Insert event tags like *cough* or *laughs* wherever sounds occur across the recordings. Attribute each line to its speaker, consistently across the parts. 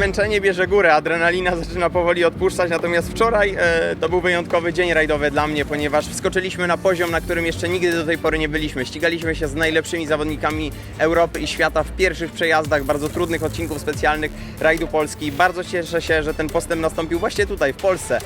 Speaker 1: zmęczenie bierze górę, adrenalina zaczyna powoli odpuszczać, natomiast wczoraj e, to był wyjątkowy dzień rajdowy dla mnie, ponieważ wskoczyliśmy na poziom, na którym jeszcze nigdy do tej pory nie byliśmy. Ścigaliśmy się z najlepszymi zawodnikami Europy i świata w pierwszych przejazdach, bardzo trudnych odcinków specjalnych rajdu Polski. Bardzo cieszę się, że ten postęp nastąpił właśnie tutaj, w Polsce,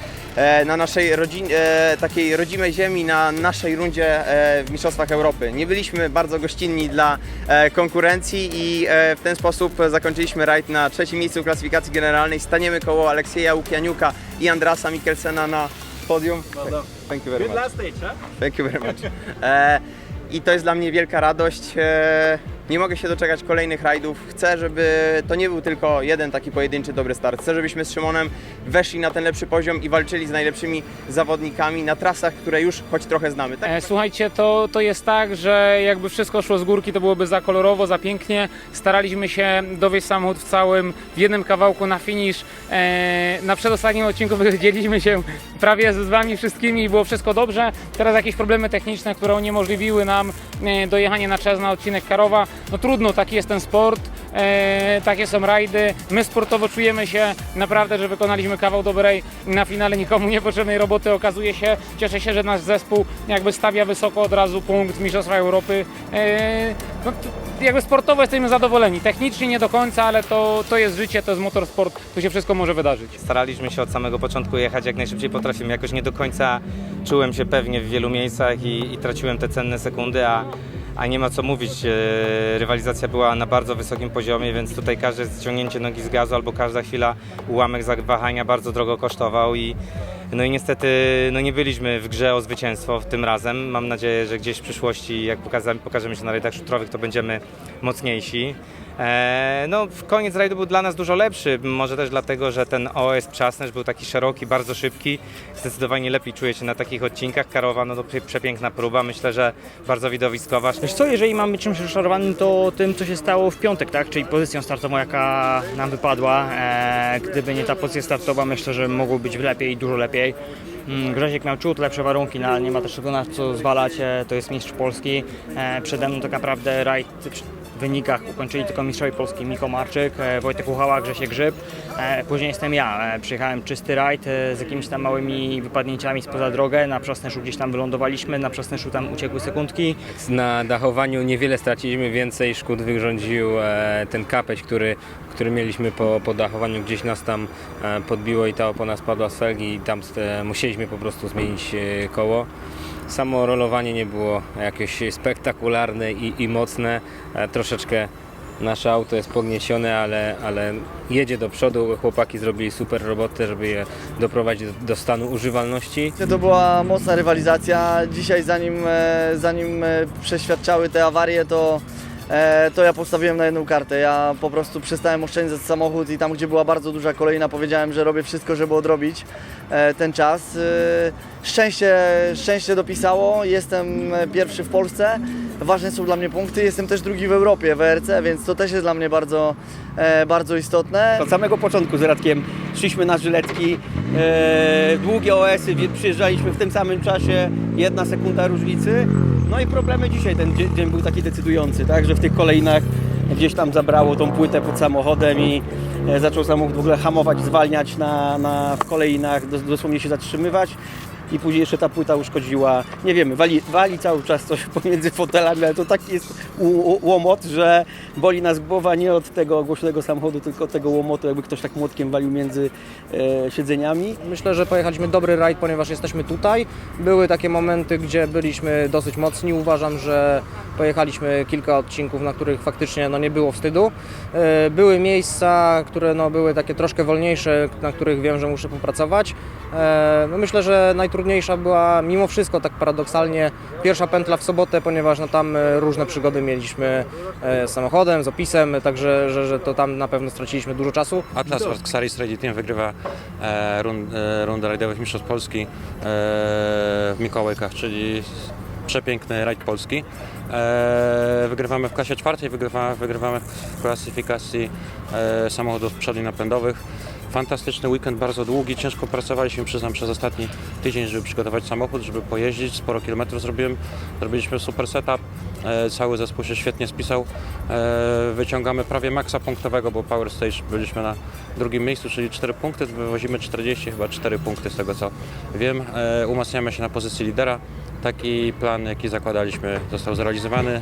Speaker 1: na naszej rodzin, e, takiej rodzimej ziemi, na naszej rundzie e, w Mistrzostwach Europy. Nie byliśmy bardzo gościnni dla e, konkurencji i e, w ten sposób zakończyliśmy rajd na trzecim miejscu w klasyfikacji generalnej. Staniemy koło Aleksieja Łukianiuka i Andrasa Mikkelsena na podium. Thank you very much.
Speaker 2: last stage, huh?
Speaker 1: Thank you very much. E, I to jest dla mnie wielka radość. Nie mogę się doczekać kolejnych rajdów. Chcę, żeby to nie był tylko jeden taki pojedynczy dobry start. Chcę, żebyśmy z Szymonem weszli na ten lepszy poziom i walczyli z najlepszymi zawodnikami na trasach, które już choć trochę znamy. Tak?
Speaker 3: E, Słuchajcie, to, to jest tak, że jakby wszystko szło z górki, to byłoby za kolorowo, za pięknie. Staraliśmy się dowieść samochód w całym, w jednym kawałku na finish. E, na przedostatnim odcinku *laughs* wywiedzieliśmy się prawie z wami wszystkimi i było wszystko dobrze. Teraz jakieś problemy techniczne, które uniemożliwiły nam e, dojechanie na czas na odcinek Karowa. No trudno, taki jest ten sport, e, takie są rajdy. My sportowo czujemy się naprawdę, że wykonaliśmy kawał dobrej na finale nikomu niepotrzebnej roboty. Okazuje się, cieszę się, że nasz zespół jakby stawia wysoko od razu punkt Mistrzostwa Europy. E, no, jakby sportowo jesteśmy zadowoleni. Technicznie nie do końca, ale to, to jest życie, to jest motorsport, tu się wszystko może wydarzyć.
Speaker 2: Staraliśmy się od samego początku jechać jak najszybciej potrafimy. Jakoś nie do końca czułem się pewnie w wielu miejscach i, i traciłem te cenne sekundy, a, a nie ma co mówić. e, Rywalizacja była na bardzo wysokim poziomie, więc tutaj każde ściągnięcie nogi z gazu albo każda chwila ułamek zawahania bardzo drogo kosztował i no i niestety no nie byliśmy w grze o zwycięstwo tym razem. Mam nadzieję, że gdzieś w przyszłości, jak pokaza- pokażemy się na rajdach szutrowych, to będziemy mocniejsi. E, no, koniec rajdu był dla nas dużo lepszy, może też dlatego, że ten OS Przasnęż był taki szeroki, bardzo szybki. Zdecydowanie lepiej czuję się na takich odcinkach. Karowa, no to prze- przepiękna próba, myślę, że bardzo widowiskowa.
Speaker 4: Wiesz co, jeżeli mamy czymś rozczarowanym, to tym, co się stało w piątek, tak? Czyli pozycją startową, jaka nam wypadła. E, gdyby nie ta pozycja startowa, myślę, że mogło być lepiej, dużo lepiej. Mm, Grzesiek miał ciut lepsze warunki, no, ale nie ma też na co zwalać. E, to jest mistrz Polski. E, przede mną tak naprawdę rajd wynikach ukończyli tylko mistrzowie Polski Miko Marczyk, e, Wojtek Uchała, Grzesiek Grzyb. E, później jestem ja. E, przyjechałem czysty rajd z jakimiś tam małymi wypadnięciami spoza drogę. Na Przasnęszu gdzieś tam wylądowaliśmy, na Przasnęszu tam uciekły sekundki.
Speaker 5: Na dachowaniu niewiele straciliśmy, więcej szkód wyrządził ten kapeć, który, który mieliśmy po, po dachowaniu, gdzieś nas tam podbiło i ta opona spadła z felgi i tam musieliśmy po prostu zmienić koło. Samo rolowanie nie było jakieś spektakularne i, i mocne, e, troszeczkę nasze auto jest pogniesione, ale, ale jedzie do przodu. Chłopaki zrobili super robotę, żeby je doprowadzić do, do stanu używalności.
Speaker 6: To była mocna rywalizacja. Dzisiaj zanim, e, zanim e, przeświadczały te awarie, to, e, to ja postawiłem na jedną kartę. Ja po prostu przestałem oszczędzać samochód i tam, gdzie była bardzo duża kolejna, powiedziałem, że robię wszystko, żeby odrobić e, ten czas. E, Szczęście, szczęście dopisało. Jestem pierwszy w Polsce. Ważne są dla mnie punkty. Jestem też drugi w Europie w ERC, więc to też jest dla mnie bardzo, bardzo istotne.
Speaker 7: Od samego początku z Radkiem szliśmy na żyletki, długie OS-y, przyjeżdżaliśmy w tym samym czasie, jedna sekunda różnicy. No i problemy dzisiaj, ten dzie- dzień był taki decydujący, tak, że w tych kolejnach gdzieś tam zabrało tą płytę pod samochodem i e, zaczął samochód w ogóle hamować, zwalniać na, na, w kolejnach, dos- dosłownie się zatrzymywać. I później jeszcze ta płyta uszkodziła, nie wiemy, wali, wali cały czas coś *laughs* pomiędzy fotelami, ale to taki jest łomot, że boli nas głowa nie od tego głośnego samochodu, tylko od tego łomotu, jakby ktoś tak młotkiem walił między e, siedzeniami.
Speaker 8: Myślę, że pojechaliśmy dobry rajd, ponieważ jesteśmy tutaj. Były takie momenty, gdzie byliśmy dosyć mocni. Uważam, że pojechaliśmy kilka odcinków, na których faktycznie no, nie było wstydu. E, Były miejsca, które no, były takie troszkę wolniejsze, na których wiem, że muszę popracować. E, No, myślę, że najtrudniejsza była mimo wszystko, tak paradoksalnie, pierwsza pętla w sobotę, ponieważ no, tam e, różne przygody mieliśmy e, z samochodem, z opisem, także że, że to tam na pewno straciliśmy dużo czasu.
Speaker 9: Atlas Xaris Rally Team wygrywa e, run, e, rundę rajdowych mistrzostw Polski e, w Mikołajkach, czyli przepiękny rajd polski. E, wygrywamy w klasie czwartej, wygrywa, wygrywamy w klasyfikacji e, samochodów przodni napędowych. Fantastyczny weekend, bardzo długi, ciężko pracowaliśmy, przyznam, przez ostatni tydzień, żeby przygotować samochód, żeby pojeździć. Sporo kilometrów zrobiłem, zrobiliśmy super setup, e, cały zespół się świetnie spisał. E, wyciągamy prawie maksa punktowego, bo Power Stage byliśmy na drugim miejscu, czyli 4 punkty, wywozimy 40, chyba 4 punkty z tego co wiem. E, umacniamy się na pozycji lidera. Taki plan, jaki zakładaliśmy, został zrealizowany.